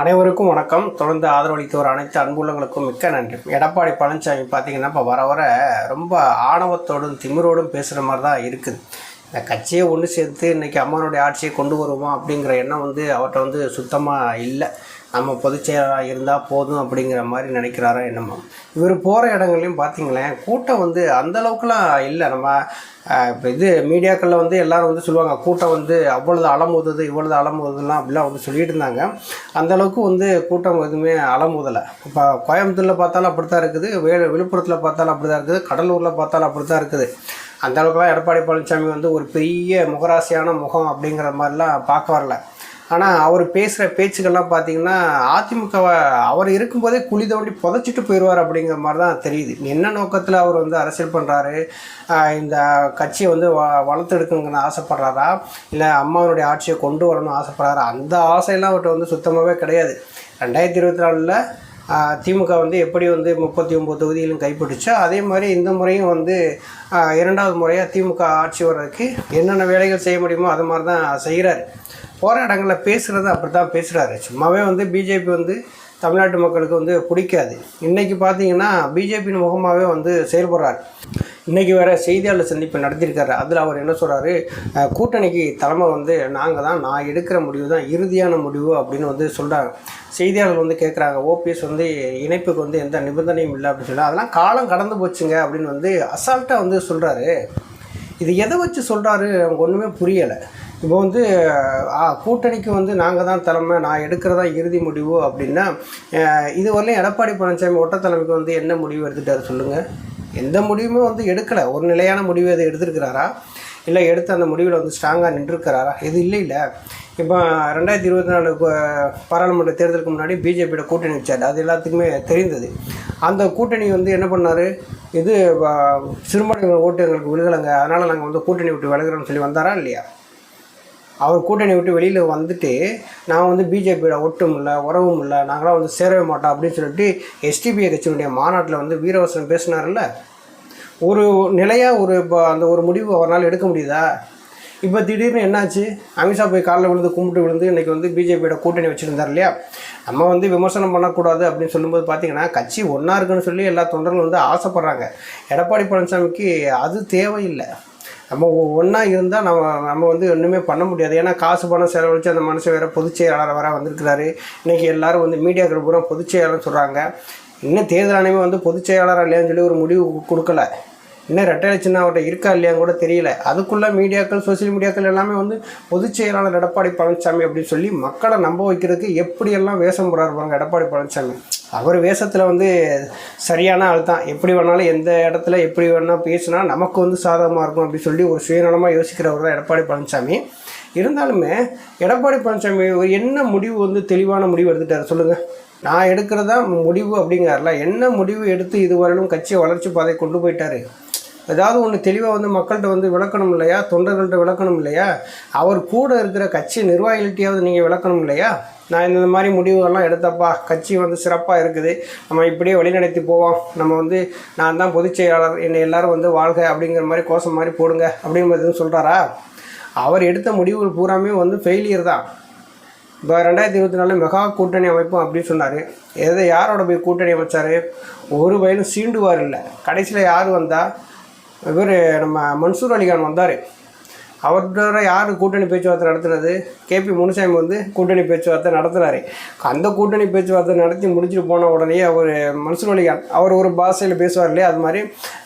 அனைவருக்கும் வணக்கம். தொடர்ந்து ஆதரவளித்து வர அனைத்து அன்புள்ளங்களுக்கும் மிக்க நன்றி. எடப்பாடி பழனிசாமி பார்த்தீங்கன்னா இப்போ வர வர ரொம்ப ஆணவத்தோடும் திமிரோடும் பேசுகிற மாதிரி தான் இருக்குது. இந்த கட்சியை ஒன்று சேர்த்து இன்றைக்கி அம்மானுடைய ஆட்சியை கொண்டு வருவோம் அப்படிங்கிற எண்ணம் வந்து அவர்கிட்ட வந்து சுத்தமாக இல்லை. நம்ம பொதுச்செயலராக இருந்தால் போதும் அப்படிங்கிற மாதிரி நினைக்கிறாரா என்னமோ. இவர் போகிற இடங்கள்லையும் பார்த்தீங்களேன் கூட்டம் வந்து அந்த அளவுக்குலாம் இல்லை. நம்ம இப்போ இது மீடியாக்களில் வந்து எல்லோரும் வந்து சொல்லுவாங்க கூட்டம் வந்து அவ்வளோது அலமோதுது இவ்வளோது அலமுதுலாம் அப்படிலாம் வந்து சொல்லிட்டு இருந்தாங்க. அந்த அளவுக்கு வந்து கூட்டம் எதுவுமே அலமுதலை. இப்போ கோயம்புத்தூரில் பார்த்தாலும் அப்படி தான் இருக்குது வே விழுப்புரத்தில் பார்த்தாலும் அப்படி தான் இருக்குது கடலூரில் பார்த்தாலும் அப்படி தான் இருக்குது. அந்த அளவுக்குலாம் எடப்பாடி பழனிசாமி வந்து ஒரு பெரிய முகராசியான முகம் அப்படிங்கிற மாதிரிலாம் பார்க்க வரல. ஆனால் அவர் பேசுகிற பேச்சுக்கள்லாம் பார்த்தீங்கன்னா அதிமுகவை அவர் இருக்கும்போதே குழி தோண்டி புதைச்சிட்டு போயிடுவார் அப்படிங்கிற மாதிரி தான் தெரியுது. என்ன நோக்கத்தில் அவர் வந்து அரசியல் பண்ணுறாரு இந்த கட்சியை வந்து வ வளர்த்தெடுக்கணுங்கன்னு ஆசைப்பட்றாரா? இல்லை அம்மாவனுடைய ஆட்சியை கொண்டு வரணும்னு ஆசைப்படுறாரா? அந்த ஆசையெல்லாம் அவர்கிட்ட வந்து சுத்தமாகவே கிடையாது. ரெண்டாயிரத்தி இருபத்தி நாலில் திமுக வந்து எப்படி வந்து முப்பத்தி ஒம்பது தொகுதியிலும் கைப்பிடிச்சோ அதே மாதிரி இந்த முறையும் வந்து இரண்டாவது முறையாக திமுக ஆட்சி வர்றதுக்கு என்னென்ன வேலைகள் செய்ய முடியுமோ அது மாதிரி தான் செய்கிறாரு போராட்டங்களில் இடங்களில் பேசுகிறது அப்படி தான் பேசுகிறாரு சும்மாவே வந்து பிஜேபி வந்து தமிழ்நாட்டு மக்களுக்கு வந்து பிடிக்காது. இன்றைக்கி பார்த்தீங்கன்னா பிஜேபியின் முகமாகவே வந்து செயல்படுறார். இன்றைக்கி வேறு செய்தியாளர் சந்திப்பு நடத்தியிருக்காரு. அதில் அவர் என்ன சொல்கிறாரு கூட்டணிக்கு தலைமை வந்து நாங்கள் தான் நான் எடுக்கிற முடிவு தான் இறுதியான முடிவு அப்படின்னு வந்து சொல்கிறாங்க செய்தியாளர் வந்து கேட்குறாங்க ஓபிஎஸ் வந்து இணைப்புக்கு வந்து எந்த நிபந்தனையும் இல்லை அப்படின்னு சொல்லி அதெல்லாம் காலம் கடந்து போச்சுங்க அப்படின்னு வந்து அசால்ட்டாக வந்து சொல்கிறாரு இது எதை வச்சு சொல்கிறாரு அவங்க ஒன்றுமே புரியலை. இப்போ வந்து ஆ, கூட்டணிக்கு வந்து நாங்கள் தான் தலைமை நான் எடுக்கிறதா இறுதி முடிவு அப்படின்னா அஹ், இதுவரையிலும் எடப்பாடி பழனிசாமி ஒட்ட தலைமைக்கு வந்து என்ன முடிவு எடுத்துட்டார் சொல்லுங்கள் எந்த முடிவுமே வந்து எடுக்கலை. ஒரு நிலையான முடிவு எதை எடுத்திருக்கிறாரா? இல்லை எடுத்து அந்த முடிவில் வந்து ஸ்ட்ராங்காக நின்றுருக்கிறாரா? இது இல்லை இல்லை. இப்போ ரெண்டாயிரத்தி இருபத்தி நாலு பாராளுமன்ற தேர்தலுக்கு முன்னாடி பிஜேபியோட கூட்டணி வச்சார். அது எல்லாத்துக்குமே தெரிந்தது. அந்த கூட்டணி வந்து என்ன பண்ணார்? இது சிறுபான்மையினர் ஓட்டு எங்களுக்கு விழுகலைங்க அதனால் நாங்கள் வந்து கூட்டணி விட்டு விலகிறோம்னு சொல்லி வந்தாரா இல்லையா? அவர் கூட்டணி விட்டு வெளியில் வந்துட்டு நான் வந்து பிஜேபியோட ஒட்டும் இல்லை உறவும் இல்லை நாங்களாம் வந்து சேரவே மாட்டோம் அப்படின்னு சொல்லிட்டு எஸ்டிபிஐ கட்சியினுடைய மாநாட்டில் வந்து வீரவசனம் பேசினார்ல ஒரு நிலையாக ஒரு இப்போ அந்த ஒரு முடிவு அவரால் எடுக்க முடியுதா? இப்போ திடீர்னு என்னாச்சு? அமித்ஷா போய் காலில் விழுந்து கும்பிட்டு விழுந்து இன்றைக்கி வந்து பிஜேபியோட கூட்டணி வச்சுருந்தார் இல்லையா? நம்ம வந்து விமர்சனம் பண்ணக்கூடாது அப்படின்னு சொல்லும்போது பார்த்தீங்கன்னா கட்சி ஒன்றா இருக்குன்னு சொல்லி எல்லா தொண்டர்களும் வந்து ஆசைப்பட்றாங்க. எடப்பாடி பழனிசாமிக்கு அது தேவையில்லை. நம்ம ஒன்றா இருந்தால் நம்ம நம்ம வந்து ஒன்றுமே பண்ண முடியாது. ஏன்னா காசு பணம் செலவழித்து அந்த மனுஷன் வேறு பொதுச் செயலாளர் வர வந்திருக்கிறாரு. இன்றைக்கி எல்லாரும் வந்து மீடியாக்கள் பூரா பொதுச் சொல்கிறாங்க இன்னும் தேர்தல் ஆணையமே வந்து பொதுச் செயலாளராக இல்லையான்னு சொல்லி ஒரு முடிவு கொடுக்கல. இன்னும் ரெட்டை சின்ன அவர்கிட்ட இருக்கா இல்லையான்னு கூட தெரியல. அதுக்குள்ளே மீடியாக்கள் சோஷியல் மீடியாக்கள் எல்லாமே வந்து பொதுச் செயலாளர் எடப்பாடி பழனிசாமி அப்படின்னு சொல்லி மக்களை நம்ப வைக்கிறதுக்கு எப்படியெல்லாம் வேஷம் போடுறாரு பாருங்க எடப்பாடி பழனிசாமி. அவர் வேஷத்தில் வந்து சரியான ஆள் தான். எப்படி வேணாலும் எந்த இடத்துல எப்படி வேணால் பேசினா நமக்கு வந்து சாதகமாக இருக்கும் அப்படின்னு சொல்லி ஒரு சுயநலமாக யோசிக்கிறவர் தான் எடப்பாடி பழனிசாமி. இருந்தாலுமே எடப்பாடி பழனிசாமி என்ன முடிவு வந்து தெளிவான முடிவு எடுத்துட்டார் சொல்லுங்கள் நான் எடுக்கிறதா முடிவு அப்படிங்கிறார்ல என்ன முடிவு எடுத்து இதுவரையிலும் கட்சியை வளர்ச்சி பாதை கொண்டு போயிட்டாரு? ஏதாவது ஒன்று தெளிவாக வந்து மக்கள்கிட்ட வந்து விளக்கணும் இல்லையா? தொண்டர்கள்ட்ட விளக்கணும் இல்லையா? அவர் கூட இருக்கிற கட்சி நிர்வாகிகள்கிட்டயாவது நீங்கள் விளக்கணும் இல்லையா? நான் இந்த மாதிரி முடிவுகள்லாம் எடுத்தப்பா கட்சி வந்து சிறப்பாக இருக்குது. நம்ம இப்படியே வழிநடத்தி போவோம். நம்ம வந்து நான் தான் பொதுச் செயலாளர் என்னை எல்லாரும் வந்து வாழ்க அப்படிங்கிற மாதிரி கோஷம் மாதிரி போடுங்க அப்படிங்கிறது சொல்கிறாரா அவர் எடுத்த முடிவுகள் பூராமே வந்து ஃபெயிலியர் தான். இப்போ ரெண்டாயிரத்தி இருபத்தி நாலு மெகா கூட்டணி அமைப்போம் அப்படின்னு சொன்னார். எதை யாரோட போய் கூட்டணி அமைச்சார்? ஒரு வயலும் சீண்டுவார் இல்லை. கடைசியில் யார் வந்தால் இவர் நம்ம மன்சூர் அலிகான் வந்தார். அவர்கிட்ட யார் கூட்டணி பேச்சுவார்த்தை நடத்துனது கேபி முனுசாமி வந்து கூட்டணி பேச்சுவார்த்தை நடத்துகிறாரு அந்த கூட்டணி பேச்சுவார்த்தை நடத்தி முடிச்சுட்டு போன உடனே அவர் மன்சூர் அலிகான் அவர் ஒரு பாஷையில் பேசுவார் இல்லையா? அது மாதிரி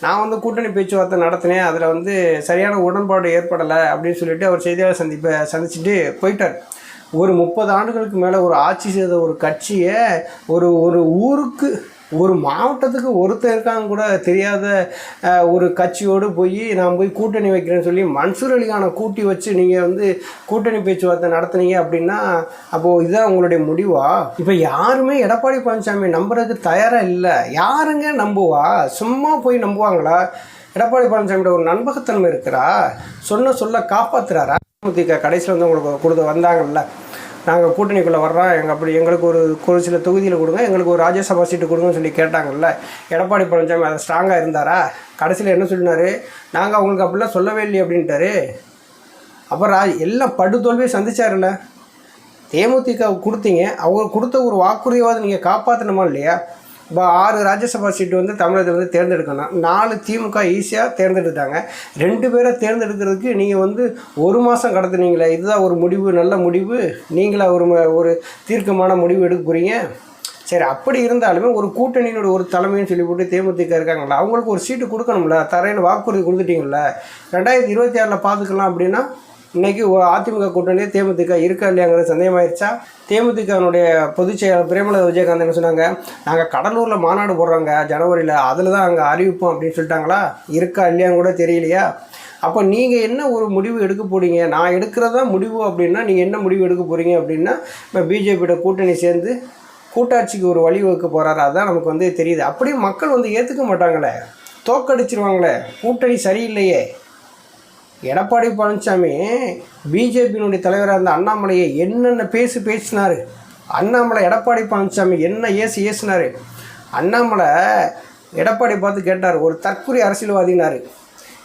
நான் வந்து கூட்டணி பேச்சுவார்த்தை நடத்தினேன். அதில் வந்து சரியான உடன்பாடு ஏற்படலை அப்படின்னு சொல்லிட்டு அவர் செய்தியாளர் சந்திப்பை சந்திச்சுட்டு போயிட்டார். ஒரு முப்பது ஆண்டுகளுக்கு மேலே ஒரு ஆட்சி செய்த ஒரு கட்சியை ஒரு ஒரு ஊருக்கு ஒரு மாவட்டத்துக்கு ஒருத்தர் இருக்காங்க கூட தெரியாத ஒரு கட்சியோடு போய் நான் போய் கூட்டணி வைக்கிறேன்னு சொல்லி மன்சூர் அலிகானை கூட்டி வச்சு நீங்கள் வந்து கூட்டணி பேச்சுவார்த்தை நடத்துனீங்க அப்படின்னா அப்போது இதுதான் உங்களுடைய முடிவா? இப்போ யாருமே எடப்பாடி பழனிசாமி நம்புறதுக்கு தயாராக இல்லை. யாருங்க நம்புவா? சும்மா போய் நம்புவாங்களா? எடப்பாடி பழனிசாமியோட ஒரு நண்பகத்தன்மை இருக்கிறா? சொன்ன சொல்ல காப்பாற்றுறாரா அதிமுக கடைசியில் வந்து உங்களுக்கு கொடுத்து வந்தாங்கல்ல? நாங்கள் கூட்டணிக்குள்ளே வர்றோம். எங்கள் அப்படி எங்களுக்கு ஒரு ஒரு சில தொகுதியில் கொடுங்க எங்களுக்கு ஒரு ராஜ்யசபா சீட்டு கொடுங்கன்னு சொல்லி கேட்டாங்கல்ல. எடப்பாடி பழனிசாமி அதை ஸ்ட்ராங்காக இருந்தாரா? கடைசியில் என்ன சொல்லினாரு? நாங்கள் அவங்களுக்கு அப்படிலாம் சொல்லவே இல்லையே அப்படின்ட்டாரு. அப்புறம் எல்லாம் படுதோல்வியை சந்திச்சாருல்ல. தேமுதிக கொடுத்தீங்க. அவங்க கொடுத்த ஒரு வாக்குறுதியாவது நீங்கள் காப்பாற்றணுமா இல்லையா? இப்போ ஆறு ராஜ்யசபா சீட்டு வந்து தமிழகத்தில் வந்து தேர்ந்தெடுக்கணும். நாலு திமுக ஈஸியாக தேர்ந்தெடுத்தாங்க ரெண்டு பேரை தேர்ந்தெடுக்கிறதுக்கு நீங்கள் வந்து ஒரு மாதம் கடத்துனீங்களே இதுதான் ஒரு முடிவு நல்ல முடிவு. நீங்களா ஒரு ம- ஒரு தீர்க்கமான முடிவு எடுக்க போகிறீங்க சரி அப்படி இருந்தாலுமே ஒரு கூட்டணியினோட ஒரு தலைமைன்னு சொல்லி போட்டு தேமுதிக இருக்காங்களா அவங்களுக்கு ஒரு சீட்டு கொடுக்கணும்ல தரையில் வாக்குறுதி கொடுத்துட்டீங்கள ரெண்டாயிரத்தி இருபத்தி ஆறில் பார்த்துக்கலாம் அப்படின்னா இன்றைக்கி அதிமுக கூட்டணியே தேமுதிக இருக்கா இல்லையாங்கிறது சந்தேகமாயிருச்சா? தேமுதிகனுடைய பொதுச் செயலாளர் பிரேமலதா விஜயகாந்த் என்ன சொன்னாங்க? நாங்கள் கடலூரில் மாநாடு போடுறோங்க ஜனவரியில். அதில் தான் அங்கே அறிவிப்போம் அப்படின்னு சொல்லிட்டாங்களா? இருக்கா இல்லையான்னு கூட தெரியலையா? அப்போ நீங்கள் என்ன ஒரு முடிவு எடுக்க போறீங்க? நான் எடுக்கிறதா முடிவு அப்படின்னா நீங்கள் என்ன முடிவு எடுக்க போகிறீங்க அப்படின்னா இப்போ பிஜேபியோட கூட்டணி சேர்ந்து கூட்டாட்சிக்கு ஒரு வழிவகுக்க போகிறாரு அதுதான் நமக்கு வந்து தெரியுது. அப்படியே மக்கள் வந்து ஏற்றுக்க மாட்டாங்களே. தோக்கடிச்சிருவாங்களே. கூட்டணி சரியில்லையே. எடப்பாடி பழனிசாமி பிஜேபியினுடைய தலைவராக இருந்த அண்ணாமலையை என்னென்ன பேசி பேசினார்? அண்ணாமலை எடப்பாடி பழனிசாமி என்ன ஏசி ஏசினார்? அண்ணாமலை எடப்பாடி பார்த்து கேட்டார் ஒரு தற்கொலை அரசியல்வாதினார்.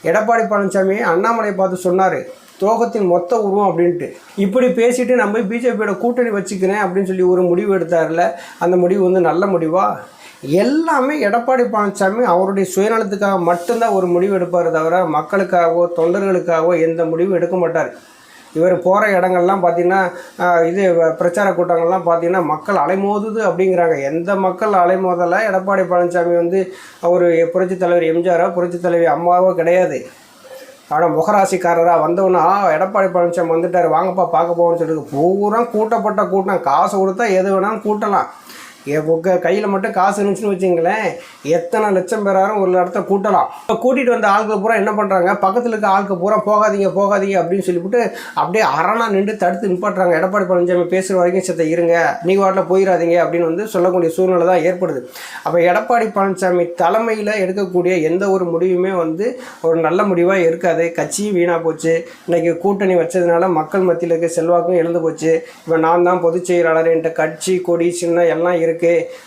எடப்பாடி பழனிசாமி அண்ணாமலையை பார்த்து சொன்னார் துரோகத்தின் மொத்த உருவம் அப்படின்ட்டு. இப்படி பேசிட்டு நம்ம பிஜேபியோட கூட்டணி வச்சுக்கிறேன் அப்படின்னு சொல்லி ஒரு முடிவு எடுத்தார்ல அந்த முடிவு வந்து நல்ல முடிவா? எல்லாமே எடப்பாடி பழனிசாமி அவருடைய சுயநலத்துக்காக மட்டும்தான் ஒரு முடிவு எடுப்பார் தவிர மக்களுக்காகவோ தொண்டர்களுக்காகவோ எந்த முடிவும் எடுக்க மாட்டார். இவர் போகிற இடங்கள்லாம் பார்த்திங்கன்னா இது பிரச்சார கூட்டங்கள்லாம் பார்த்தீங்கன்னா மக்கள் அலைமோதுது அப்படிங்கிறாங்க. எந்த மக்கள் அலைமோதலை எடப்பாடி பழனிசாமி வந்து அவர் புரட்சித் தலைவர் எம்ஜிஆரோ புரட்சித் தலைவி அம்மாவோ கிடையாது. ஆனால் முகராசிக்காரராக வந்தோன்னா எடப்பாடி பழனிசாமி வந்துட்டார். வாங்கப்பா பார்க்க போவோம்னு சொல்லிட்டு பூரா கூட்டப்பட்ட கூட்டம். காசு கொடுத்தா எது வேணாலும் கூட்டலாம். உங்கள் கையில் மட்டும் காசு இருந்துச்சுன்னு வச்சுங்களேன் எத்தனை லட்சம் பேராரும் ஒரு இடத்த கூட்டலாம். இப்போ கூட்டிகிட்டு வந்த ஆளுக்கு பூரா என்ன பண்ணுறாங்க பக்கத்தில் இருக்க ஆளுக்கு பூரா போகாதீங்க போகாதீங்க அப்படின்னு சொல்லிவிட்டு அப்படியே அரணா நின்று தடுத்து நிப்பாட்டுறாங்க. எடப்பாடி பழனிசாமி பேசுகிற வரைக்கும் சித்த இருங்க நீங்கள் வாட்டில் போயிடாதீங்க அப்படின்னு வந்து சொல்லக்கூடிய சூழ்நிலை தான் ஏற்படுது. அப்போ எடப்பாடி பழனிசாமி தலைமையில் எடுக்கக்கூடிய எந்த ஒரு முடிவுமே வந்து ஒரு நல்ல முடிவாக இருக்காது. கட்சியும் வீணாக போச்சு. இன்றைக்கி கூட்டணி வச்சதுனால மக்கள் மத்தியில் இருக்க செல்வாக்கும் இழந்து போச்சு. இப்போ நான் தான் பொதுச் செயலாளர் என்கிட்ட கட்சி கொடி சின்ன எல்லாம் இருக்குது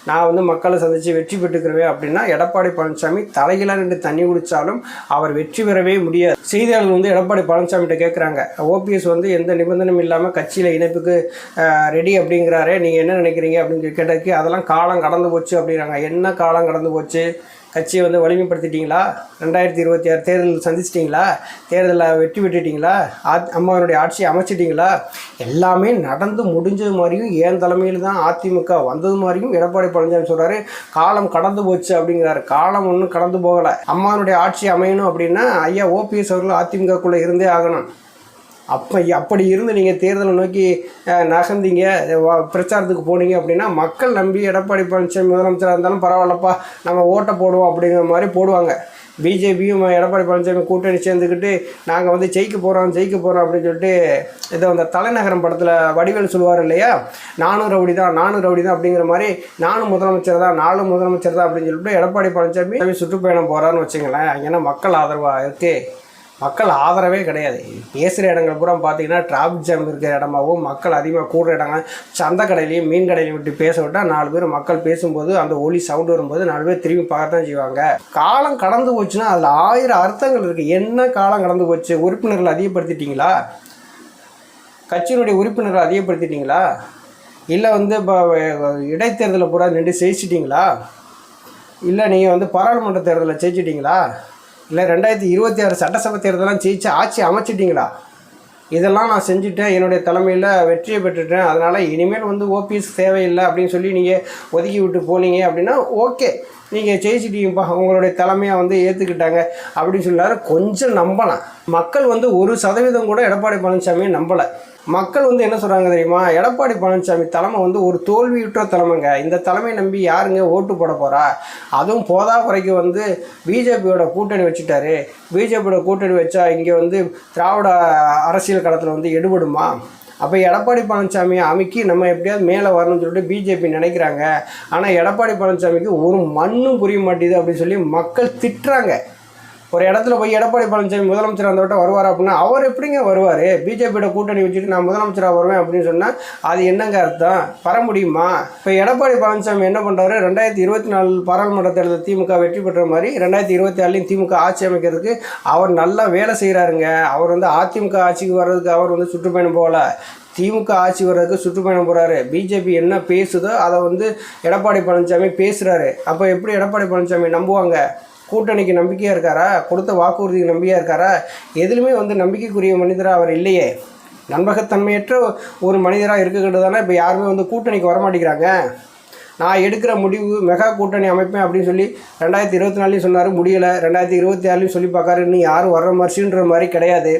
நான் வந்து மக்களை சந்தித்து வெற்றி பெற்றுக்கிறவேன் அப்படின்னா எடப்பாடி பழனிசாமி தலைகளாக நின்று தண்ணி குடித்தாலும் அவர் வெற்றி பெறவே முடியாது. செய்தியாளர்கள் வந்து எடப்பாடி பழனிசாமிகிட்ட கேட்குறாங்க ஓபிஎஸ் வந்து எந்த நிபந்தனையும் இல்லாமல் கட்சியில் இணைப்புக்கு ரெடி அப்படிங்கிறாரே நீங்கள் என்ன நினைக்கிறீங்க அப்படின்னு சொல்லி கேட்டதுக்கு அதெல்லாம் காலம் கடந்து போச்சு அப்படிங்கிறாங்க. என்ன காலம் கடந்து போச்சு? கட்சியை வந்து வலிமைப்படுத்திட்டீங்களா? ரெண்டாயிரத்தி இருபத்தி ஆறு தேர்தல் சந்திச்சிட்டிங்களா? தேர்தலில் வெற்றி பெற்றுட்டீங்களா ஆத் அம்மாவனுடைய ஆட்சியை அமைச்சிட்டிங்களா? எல்லாமே நடந்து முடிஞ்சது மாதிரியும் ஏன் தலைமையில் தான் அதிமுக வந்தது மாதிரியும் எடப்பாடி பழனிசாமி சொல்கிறாரு காலம் கடந்து போச்சு அப்படிங்கிறாரு. காலம் ஒன்றும் கடந்து போகலை. அம்மாவனுடைய ஆட்சி அமையணும் அப்படின்னா ஐயா ஓபிஎஸ் அவர்கள் அதிமுகக்குள்ளே இருந்தே ஆகணும். அப்போ அப்படி இருந்து நீங்கள் தேர்தலை நோக்கி நகர்ந்தீங்க பிரச்சாரத்துக்கு போனீங்க அப்படின்னா மக்கள் நம்பி எடப்பாடி பழனிசாமி முதலமைச்சராக இருந்தாலும் பரவாயில்லப்பா நம்ம ஓட்டை போடுவோம் அப்படிங்கிற மாதிரி போடுவாங்க. பிஜேபியும் எடப்பாடி பழனிசாமி கூட்டணி சேர்ந்துக்கிட்டு நாங்கள் வந்து ஜெயிக்க போகிறோம் ஜெயிக்க போகிறோம் அப்படின்னு சொல்லிட்டு ஏதோ அந்த தலைநகரம் படத்தில் வடிவேல் சொல்லுவார் இல்லையா? நானும் ரவுடி தான் நானும் ரவுடி தான் அப்படிங்கிற மாதிரி நானும் முதலமைச்சர் தான் நானும் முதலமைச்சர் தான் அப்படின்னு சொல்லிட்டு எடப்பாடி பழனிசாமி சுற்றுப்பயணம் போகிறான்னு வச்சுங்களேன் ஏன்னா மக்கள் ஆதரவாக இருக்குது மக்கள் ஆதரவே கிடையாது. பேசுகிற இடங்கள் பூரா பார்த்தீங்கன்னா டிராஃபிக் ஜாம் இருக்கிற இடமாகவும் மக்கள் அதிகமாக கூடுற இடங்கள் சந்த கடையிலையும் மீன் கடையிலையும் விட்டு பேச விட்டால் நாலு பேர் மக்கள் பேசும்போது அந்த ஒலி சவுண்டு வரும்போது நாலு பேர் திரும்பி பார்க்கத்தான் செய்வாங்க. காலம் கடந்து போச்சுன்னா அதில் ஆயிரம் அர்த்தங்கள் இருக்குது என்ன காலம் கடந்து போச்சு? உறுப்பினர்கள் அதிகப்படுத்திட்டீங்களா? கட்சியினுடைய உறுப்பினர்கள் அதிகப்படுத்திட்டீங்களா? இல்லை வந்து இப்போ இடைத்தேர்தலில் பூரா நின்று ஜெயிச்சிட்டிங்களா? இல்லை நீங்கள் வந்து பாராளுமன்ற தேர்தலில் ஜெயிச்சிட்டிங்களா? இல்லை ரெண்டாயிரத்தி இருபத்தி ஆறு சட்டசபை தேர்தலாம் ஜெயிச்சு ஆட்சி அமைச்சிட்டிங்களா? இதெல்லாம் நான் செஞ்சுட்டேன் என்னுடைய தலைமையில் வெற்றியை பெற்றுட்டேன். அதனால் இனிமேல் வந்து ஓபிஎஸ் தேவையில்லை அப்படின்னு சொல்லி நீங்கள் ஒதுக்கி விட்டு போனீங்க அப்படின்னா ஓகே. நீங்கள் ஜெயிச்சிட்டீங்கப்பா உங்களுடைய தலைமையாக வந்து ஏற்றுக்கிட்டாங்க அப்படின்னு சொல்லாரு கொஞ்சம் நம்பலாம். மக்கள் வந்து ஒரு சதவீதம் கூட எடப்பாடி பழனிசாமியை நம்பலை. மக்கள் வந்து என்ன சொல்கிறாங்க தெரியுமா? எடப்பாடி பழனிசாமி தலைமை வந்து ஒரு தோல்வியுற்ற தலைமைங்க. இந்த தலைமை நம்பி யாருங்க ஓட்டு போட போகிறா அதுவும் போதா குறைக்கு வந்து பிஜேபியோட கூட்டணி வச்சுட்டாரு. பிஜேபியோட கூட்டணி வச்சா இங்கே வந்து திராவிட அரசியல் களத்தில் வந்து எடுபடுமா? அப்போ எடப்பாடி பழனிசாமி அமைக்கி நம்ம எப்படியாவது மேலே வரணும்னு சொல்லிட்டு பிஜேபி நினைக்கிறாங்க. ஆனால் எடப்பாடி பழனிசாமிக்கு ஒரு மண்ணும் புரிய மாட்டேது அப்படின்னு சொல்லி மக்கள் திட்டுறாங்க. ஒரு இடத்துல போய் எடப்பாடி பழனிசாமி முதலமைச்சர் அந்த வட்டம் வருவார் அப்படின்னா அவர் எப்படிங்க வருவார்? பிஜேபியோட கூட்டணி வச்சுட்டு நான் முதலமைச்சராக வருவேன் அப்படின்னு சொன்னால் அது என்னங்க அர்த்தம்? வர முடியுமா? இப்போ எடப்பாடி பழனிசாமி என்ன பண்ணுறாரு ரெண்டாயிரத்தி இருபத்தி நாலு பாராளுமன்ற தேர்தல் திமுக வெற்றி பெற்ற மாதிரி ரெண்டாயிரத்தி இருபத்தி ஆறுலையும் திமுக ஆட்சி அமைக்கிறதுக்கு அவர் நல்லா வேலை செய்கிறாருங்க அவர் வந்து அதிமுக ஆட்சிக்கு வர்றதுக்கு அவர் வந்து சுற்றுப்பயணம் போகல. திமுக ஆட்சி வர்றதுக்கு சுற்றுப்பயணம் போகிறாரு பிஜேபி என்ன பேசுதோ அதை வந்து எடப்பாடி பழனிசாமி பேசுகிறாரு அப்போ எப்படி எடப்பாடி பழனிசாமி நம்புவாங்க? கூட்டணிக்கு நம்பிக்கையாக இருக்காரா? கொடுத்த வாக்குறுதிக்கு நம்பிக்கையாக இருக்காரா? எதுலையுமே வந்து நம்பிக்கைக்குரிய மனிதராக அவர் இல்லையே. நம்பகத்தன்மையற்ற ஒரு மனிதராக இருக்கின்றது தானே இப்போ யாருமே வந்து கூட்டணிக்கு வரமாட்டேங்கிறாங்க. நான் எடுக்கிற முடிவு மெகா கூட்டணி அமைப்பேன் அப்படின்னு சொல்லி ரெண்டாயிரத்தி இருபத்தி நாலுலையும் சொன்னார். முடியலை. ரெண்டாயிரத்தி இருபத்தி ஆறுலையும் சொல்லி பார்க்காரு. இன்னும் யாரும் வர்ற மாதிரின்ற மாதிரி கிடையாது.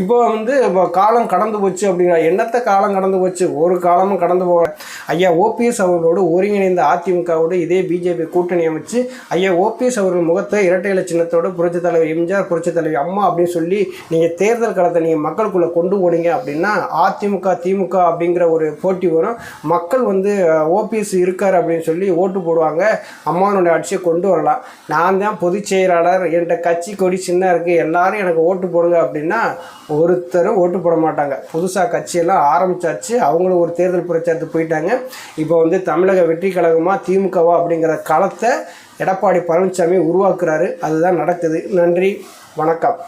இப்போ வந்து இப்போ காலம் கடந்து போச்சு அப்படின்னா என்னத்த காலம் கடந்து போச்சு? ஒரு காலமும் கடந்து போக ஐயா ஓபிஎஸ் அவர்களோடு ஒருங்கிணைந்த அதிமுகவோடு இதே பிஜேபி கூட்டணி அமைச்சு ஐயா ஓபிஎஸ் அவர்கள் முகத்தை இரட்டை இலை சின்னத்தோடு புரட்சித் தலைவர் எம்ஜிஆர் புரட்சித் தலைவர் அம்மா அப்படின்னு சொல்லி நீங்கள் தேர்தல் களத்தை நீங்கள் மக்களுக்குள்ளே கொண்டு போனீங்க அப்படின்னா அதிமுக திமுக அப்படிங்கிற ஒரு போட்டி வரும். மக்கள் வந்து ஓபிஎஸ் இருக்கார் அப்படின்னு சொல்லி ஓட்டு போடுவாங்க. அம்மாவனுடைய ஆட்சியை கொண்டு வரலாம். நான் தான் பொதுச் செயலாளர். என்கிட்ட கட்சி கொடி சின்ன இருக்குது எல்லாரும் எனக்கு ஓட்டு போடுங்க அப்படின்னா ஒருத்தரும் ஓட்டு போட மாட்டாங்க. புதுசாக கட்சியெல்லாம் ஆரம்பிச்சாச்சு. அவங்களும் ஒரு தேர்தல் பிரச்சாரத்துக்கு போயிட்டாங்க. இப்போ வந்து தமிழக வெற்றி கழகமாக திமுகவா அப்படிங்கிற களத்தை எடப்பாடி பழனிசாமி உருவாக்குறாரு. அதுதான் நடக்குது. நன்றி. வணக்கம்.